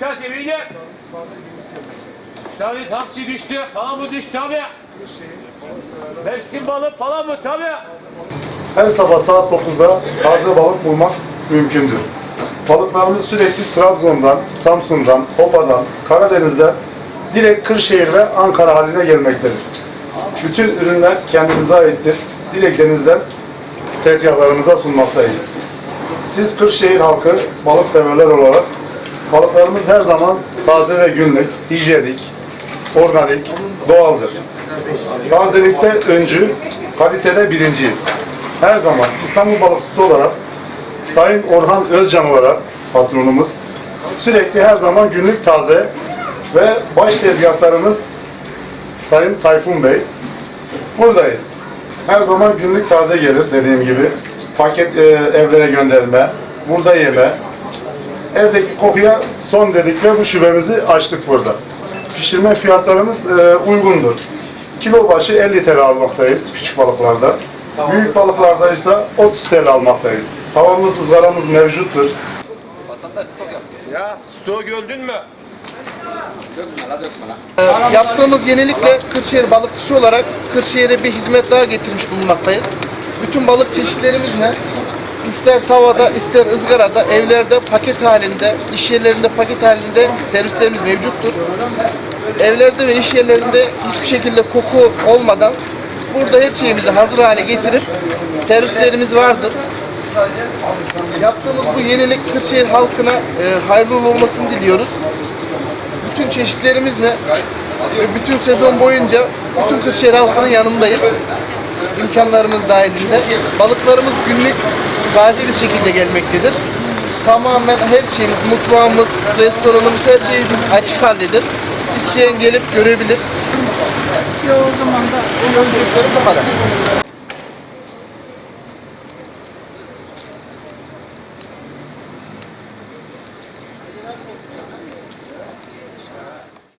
taze bilgi. İstavrit hamsi düştü, palamı düştü tabi. Mevsim balığı palamı tabi. Her sabah saat 9'da taze balık bulmak mümkündür. Balıklarımız sürekli Trabzon'dan, Samsun'dan, Hopa'dan, Karadeniz'den direkt Kırşehir ve Ankara haline gelmektedir. Bütün ürünler kendimize aittir. Direkt denizden tezgahlarımıza sunmaktayız. Siz Kırşehir halkı balık severler olarak balıklarımız her zaman taze ve günlük, hijyenik, organik, doğaldır. Tazelikte öncü, kalitede birinciyiz. Her zaman İstanbul balıkçısı olarak Sayın Orhan Özcan olarak patronumuz sürekli her zaman günlük taze ve baş tezgahlarımız Sayın Tayfun Bey. Buradayız. Her zaman günlük taze gelir dediğim gibi. Paket e, evlere gönderme, burada yeme. Evdeki kokuya son dedik ve bu şubemizi açtık burada. Pişirme fiyatlarımız e, uygundur. Kilo başı 50 TL almaktayız küçük balıklarda. Büyük balıklarda ise 30 TL almaktayız. Tavamız, ızgaramız mevcuttur. Vatandaş stok yap. Ya stoğu gördün mü? Dökme la dökme la. Ee, Yaptığımız yenilikle Kırşehir balıkçısı olarak Kırşehir'e bir hizmet daha getirmiş bulunmaktayız. Bütün balık çeşitlerimizle ister tavada ister ızgarada evlerde paket halinde, iş yerlerinde paket halinde servislerimiz mevcuttur. Evlerde ve iş yerlerinde hiçbir şekilde koku olmadan burada her şeyimizi hazır hale getirip servislerimiz vardır. Yaptığımız bu yenilik Kırşehir halkına e, hayırlı olmasını diliyoruz bütün çeşitlerimizle ve bütün sezon boyunca bütün Kırşehir halkının yanındayız. İmkanlarımız dahilinde. Balıklarımız günlük taze bir şekilde gelmektedir. Tamamen her şeyimiz, mutfağımız, restoranımız, her şeyimiz açık haldedir. İsteyen gelip görebilir. Yo o zaman da bu kadar.